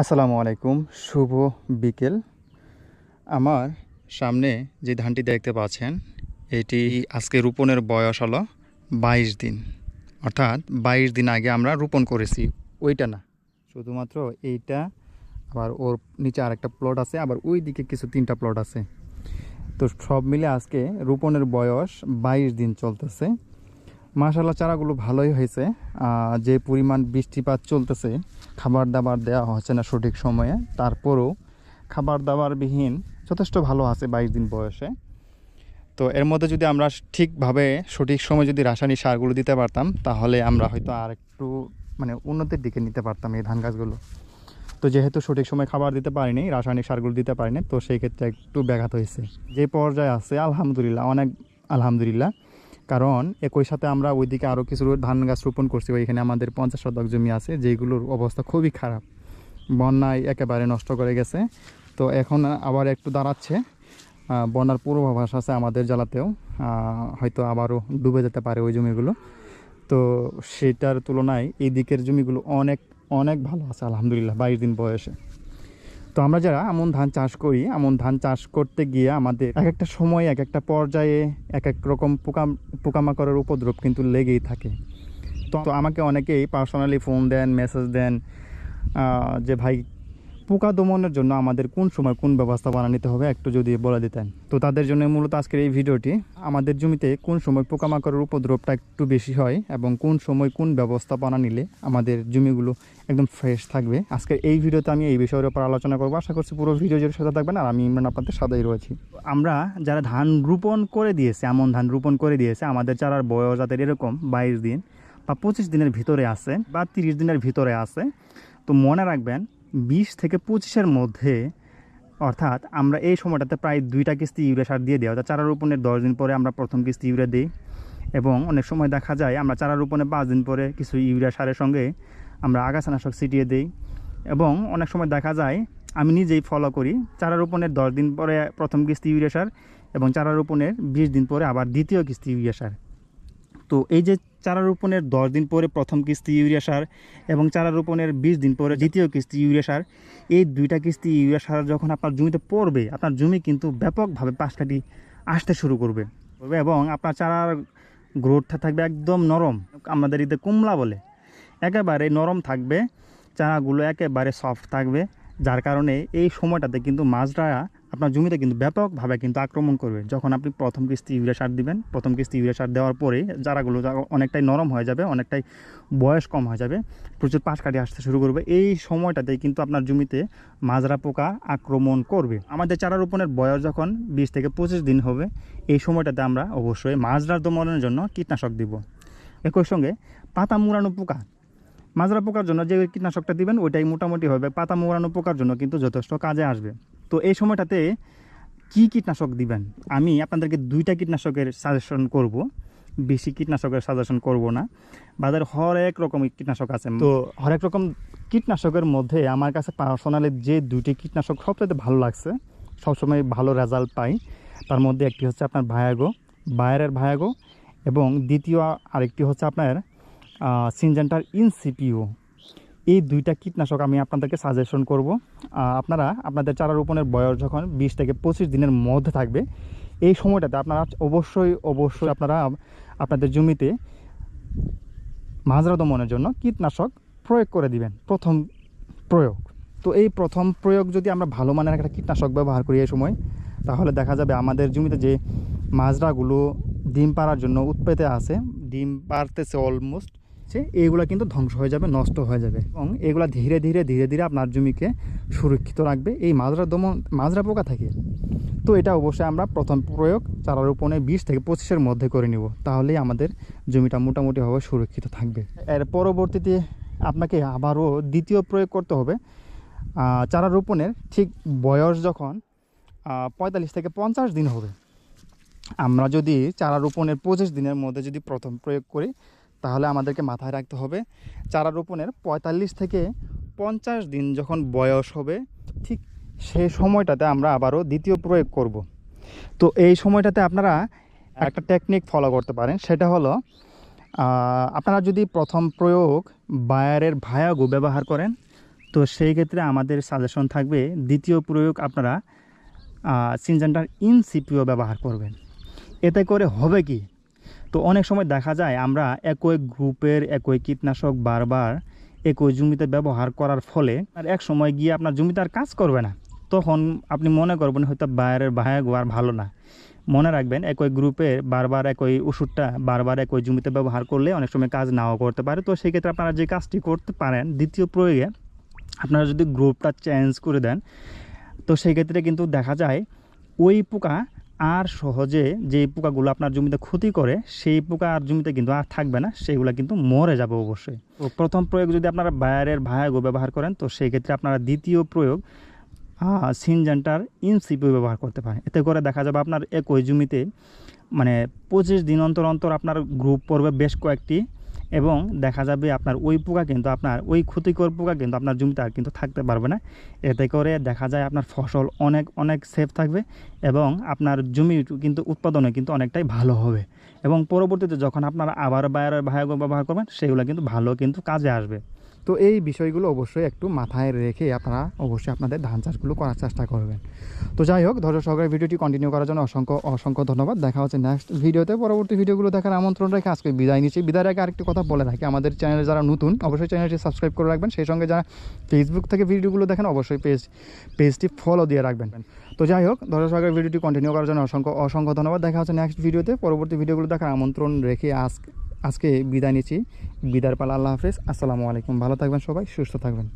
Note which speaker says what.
Speaker 1: আসসালামু আলাইকুম, শুভ বিকেল। আমার সামনে যে ধানটি দেখতে পাচ্ছেন, এটি আজকে রোপণের বয়স হলো বাইশ দিন। অর্থাৎ বাইশ দিন আগে আমরা রোপণ করেছি। ওইটা না, শুধুমাত্র এইটা, আবার ওর নিচে আর একটা প্লট আছে, আবার ওই দিকে কিছু তিনটা প্লট আছে। তো সব মিলে আজকে রোপণের বয়স বাইশ দিন চলতেছে। মাশাল্লাহ চারাগুলো ভালোই হয়েছে। যে পরিমাণ বৃষ্টিপাত চলতেছে খাবার দাবার দেওয়া হচ্ছে না সঠিক সময়ে। তারপরও খাবার দাবার বিহীন যথেষ্ট ভালো আছে বাইশ দিন বয়সে। তো এর মধ্যে যদি আমরা ঠিকভাবে সঠিক সময় যদি রাসায়নিক সারগুলো দিতে পারতাম, তাহলে আমরা হয়তো আর একটু মানে উন্নতির দিকে নিতে পারতাম এই ধান গাছগুলো। তো যেহেতু সঠিক সময় খাবার দিতে পারিনি, রাসায়নিক সারগুলো দিতে পারিনি, তো সেই ক্ষেত্রে একটু ব্যাঘাত হয়েছে। যে পর্যায়ে আছে, আলহামদুলিল্লাহ, অনেক আলহামদুলিল্লাহ। কারণ একই সাথে আমরা ওইদিকে আরও কিছু ধান গাছ রোপণ করছি, ওইখানে আমাদের পঞ্চাশ শতক জমি আছে, যেগুলোর অবস্থা খুবই খারাপ। বন্যায় একেবারে নষ্ট করে গেছে। তো এখন আবার একটু দাঁড়াচ্ছে। বন্যার পূর্বাভাস আছে আমাদের জেলাতেও। হয়তো আবারও ডুবে যেতে পারে ওই জমিগুলো। তো সেটার তুলনায় এই দিকের জমিগুলো অনেক অনেক ভালো আছে, আলহামদুলিল্লাহ, বাইশ দিন বয়সে। আমরা যারা আমন ধান চাষ করি, আমন ধান চাষ করতে গিয়ে আমাদের এক একটা সময় এক একটা পর্যায়ে এক এক রকম পোকা, পোকামাকড়ের উপদ্রব কিন্তু লেগেই থাকে। তো আমাকে অনেকেই পার্সোনালি ফোন দেন মেসেজ দেন যে ভাই পোকা দমনের জন্য আমাদের কোন সময় কোন ব্যবস্থাপনা নিতে হবে একটু যদি বলে দিতেন। তো তাদের জন্য মূলত আজকের এই ভিডিওটি, আমাদের জমিতে কোন সময় পোকামাকড়ের উপদ্রবটা একটু বেশি হয় এবং কোন সময় কোন ব্যবস্থাপনা নিলে আমাদের জমিগুলো একদম ফ্রেশ থাকবে। আজকের এই ভিডিওতে আমি এই বিষয়ের উপর আলোচনা করব। আশা করছি পুরো ভিডিও জুড়ে সাথে থাকবেন আর আমি ইমরান আপনাদের সাথেই রয়েছি। আমরা যারা ধান রোপণ করে দিয়েছে এমন ধান রোপণ করে দিয়েছে, আমাদের চারার বয়স যাদের এরকম বাইশ দিন বা পঁচিশ দিনের ভিতরে আছে বা তিরিশ দিনের ভিতরে আছে, তো মনে রাখবেন বিশ থেকে পঁচিশের মধ্যে, অর্থাৎ আমরা এই সময়টাতে প্রায় দুইটা কিস্তি ইউরিয়া সার দিয়ে দেওয়া। অর্থাৎ চারা রোপণের দশ দিন পরে আমরা প্রথম কিস্তি ইউরিয়া দিই এবং অনেক সময় দেখা যায় আমরা চারা রোপণে পাঁচ দিন পরে কিছু ইউরিয়া সারের সঙ্গে আমরা আগাছানাশক ছিটিয়ে দিই এবং অনেক সময় দেখা যায় আমি নিজেই ফলো করি, চারা রোপণের দশ দিন পরে প্রথম কিস্তি ইউরিয়া সার এবং চারা রোপণের বিশ দিন পরে আবার দ্বিতীয় কিস্তি ইউরিয়া সার। তো এই যে চারা রোপণের দশ দিন পরে প্রথম কিস্তি ইউরিয়া সার এবং চারা রোপণের বিশ দিন পরে দ্বিতীয় কিস্তি ইউরিয়া সার, এই দুইটা কিস্তি ইউরিয়া সার যখন আপনার জমিতে পড়বে, আপনার জমি কিন্তু ব্যাপকভাবে পাশকাঠি আসতে শুরু করবে। করবে এবং আপনার চারার গ্রোথটা থাকবে একদম নরম, আমাদের এতে কুমলা বলে। একেবারে নরম থাকবে, চারাগুলো একেবারে সফট থাকবে, যার কারণে এই সময়টাতে কিন্তু মাছরা আপনার জমিতে কিন্তু ব্যাপকভাবে কিন্তু আক্রমণ করবে। যখন আপনি প্রথম কিস্তি ইউরিয়া সার দিবেন, প্রথম কিস্তি ইউরিয়া সার দেওয়ার পরে চারাগুলো অনেকটাই নরম হয়ে যাবে, অনেকটাই বয়স কম হয়ে যাবে, প্রচুর পাশ কাটি আসতে শুরু করবে। এই সময়টাতেই কিন্তু আপনার জমিতে মাজরা পোকা আক্রমণ করবে। আমাদের চারা রোপণের বয়স যখন বিশ থেকে পঁচিশ দিন হবে, এই সময়টাতে আমরা অবশ্যই মাজরা দমনের জন্য কীটনাশক দিব। একই সঙ্গে পাতা মুড়ানো পোকা, মাজরা পোকার জন্য যে কীটনাশকটা দিবেন, ওইটাই মোটামুটি হবে। পাতা মোড়ানো পোকার জন্য কিন্তু যথেষ্ট কাজে আসবে। তো এই সময়টাতে কি কীটনাশক দিবেন? আমি আপনাদেরকে দুইটা কীটনাশকের সাজেশন করব। বেশি কীটনাশকের সাজেশন করব না। বাজারে হরেক রকম কীটনাশক আছে। তো হরেক রকম কীটনাশকের মধ্যে আমার কাছে পার্সোনালি যে দুইটি কীটনাশক সবচেয়ে ভালো লাগছে, সবসময় ভালো রেজাল্ট পাই, তার মধ্যে একটি হচ্ছে আপনার ভায়াগো বায়ারের ভায়াগো এবং দ্বিতীয় আরেকটি হচ্ছে আপনার সিনজেন্টার ইনসিপিও এই দুইটা কীটনাশক আমি আপনাদেরকে সাজেশন করব। আপনারা আপনাদের চারা রোপণের বয়স যখন বিশ থেকে পঁচিশ দিনের মধ্যে থাকবে, এই সময়টাতে আপনারা অবশ্যই অবশ্যই আপনারা আপনাদের জমিতে মাজরা দমনের জন্য কীটনাশক প্রয়োগ করে দিবেন, প্রথম প্রয়োগ। তো এই প্রথম প্রয়োগ যদি আমরা ভালো মানের একটা কীটনাশক ব্যবহার করি এই সময়, তাহলে দেখা যাবে আমাদের জমিতে যে মাজরাগুলো ডিম পাড়ার জন্য উৎপেতে আছে, ডিম পারতেছে অলমোস্ট সে এইগুলো কিন্তু ধ্বংস হয়ে যাবে, নষ্ট হয়ে যাবে। এবং এগুলো ধীরে ধীরে ধীরে ধীরে আপনার জমিকে সুরক্ষিত রাখবে। এই মাজরা দমন, মাজরা পোকা থেকে। তো এটা অবশ্যই আমরা প্রথম প্রয়োগ চারা রোপণে বিশ থেকে পঁচিশের মধ্যে করে নিব। তাহলেই আমাদের জমিটা মোটামুটিভাবে সুরক্ষিত থাকবে। এর পরবর্তীতে আপনাকে আবারও দ্বিতীয় প্রয়োগ করতে হবে। চারা রোপণের ঠিক বয়স যখন পঁয়তাল্লিশ থেকে পঞ্চাশ দিন হবে। আমরা যদি চারা রোপণের পঁচিশ দিনের মধ্যে যদি প্রথম প্রয়োগ করি তাহলে আমাদেরকে মাথায় রাখতে হবে। চারা রোপণের পঁয়তাল্লিশ থেকে পঞ্চাশ দিন যখন বয়স হবে, ঠিক সেই সময়টাতে আমরা আবারও দ্বিতীয় প্রয়োগ করব। তো এই সময়টাতে আপনারা একটা টেকনিক ফলো করতে পারেন, সেটা হলো আপনারা যদি প্রথম প্রয়োগ বায়ারের ভায়াগু ব্যবহার করেন,
Speaker 2: তো সেই ক্ষেত্রে আমাদের সাজেশন থাকবে দ্বিতীয় প্রয়োগ আপনারা সিনজেন্টার ইনসিপিও ব্যবহার করবেন। এতে করে হবে কি? তো অনেক সময় দেখা যায় আমরা একই গ্রুপের একই কীটনাশক বারবার একই জমিতে ব্যবহার করার ফলে আর এক সময় গিয়ে আপনার জমিতে আর কাজ করবে না। তখন আপনি মনে করবেন হয়তো বাইরের ভায়া আর ভালো না। মনে রাখবেন একই গ্রুপের বারবার একই ওষুধটা বারবার একই জমিতে ব্যবহার করলে অনেক সময় কাজ নাও করতে পারে। তো সেই ক্ষেত্রে আপনারা যে কাজটি করতে পারেন, দ্বিতীয় প্রয়োগে আপনারা যদি গ্রুপটা চেঞ্জ করে দেন, তো সেই ক্ষেত্রে কিন্তু দেখা যায় ওই পোকা আর সহজে যে পোকাগুলো আপনার জমিতে ক্ষতি করে, সেই পোকা আর জমিতে কিন্তু আর থাকবে না সেইগুলো কিন্তু মরে যাবে অবশ্যই। তো প্রথম প্রয়োগ যদি আপনারা বায়ারের ভায়াগো ব্যবহার করেন, তো সেই ক্ষেত্রে আপনারা দ্বিতীয় প্রয়োগ সিনজেন্টার ইনসিপিও ব্যবহার করতে পারেন। এতে করে দেখা যাবে আপনার একই জমিতে মানে পঁচিশ দিন অন্তর অন্তর আপনার গ্রুপ পড়বে বেশ কয়েকটি। এবং দেখা যাবে আপনার ওই পোকা কিন্তু আপনার ওই ক্ষতিকর পোকা কিন্তু আপনার জমিতে আর কিন্তু থাকতে পারবে না। এতে করে দেখা যায় আপনার ফসল অনেক অনেক সেফ থাকবে এবং আপনার জমি কিন্তু উৎপাদনে কিন্তু অনেকটাই ভালো হবে। এবং পরবর্তীতে যখন আপনারা আবার বাইরের ভায়াগো ব্যবহার করবেন, সেগুলো কিন্তু ভালো কিন্তু কাজে আসবে।
Speaker 1: তো এই বিষয়গুলো অবশ্যই একটু মাথায় রেখে আপনারা অবশ্যই আপনাদের ধান চাষগুলো করার চেষ্টা করবেন। তো যাই হোক, ধৈর্য সহকারে ভিডিওটি কন্টিনিউ করার জন্য অসংখ্য অসংখ্য ধন্যবাদ। দেখা হচ্ছে নেক্সট ভিডিওতে পরবর্তী ভিডিওগুলো দেখার আমন্ত্রণ রেখে আজকে বিদায় নিচ্ছি। বিদায় রেখে আরেকটি কথা বলে রাখি, আমাদের চ্যানেলে যারা নতুন, অবশ্যই চ্যানেলটি সাবস্ক্রাইব করে রাখবেন। সেই সঙ্গে যারা ফেসবুক থেকে ভিডিওগুলো দেখেন, অবশ্যই পেজ পেজটি ফলো দিয়ে রাখবেন। তো যাই হোক, ধৈর্য সহকারে ভিডিওটি কন্টিনিউ করার জন্য অসংখ্য অসংখ্য ধন্যবাদ। দেখা হচ্ছে নেক্সট ভিডিওতে পরবর্তী ভিডিওগুলো দেখার আমন্ত্রণ রেখে আজকে আজকে বিদায় নিচ্ছি। বিদার পালা আল্লাহ হাফেজ। আসসালামু আলাইকুম। ভালো থাকবেন সবাই সুস্থ থাকবেন।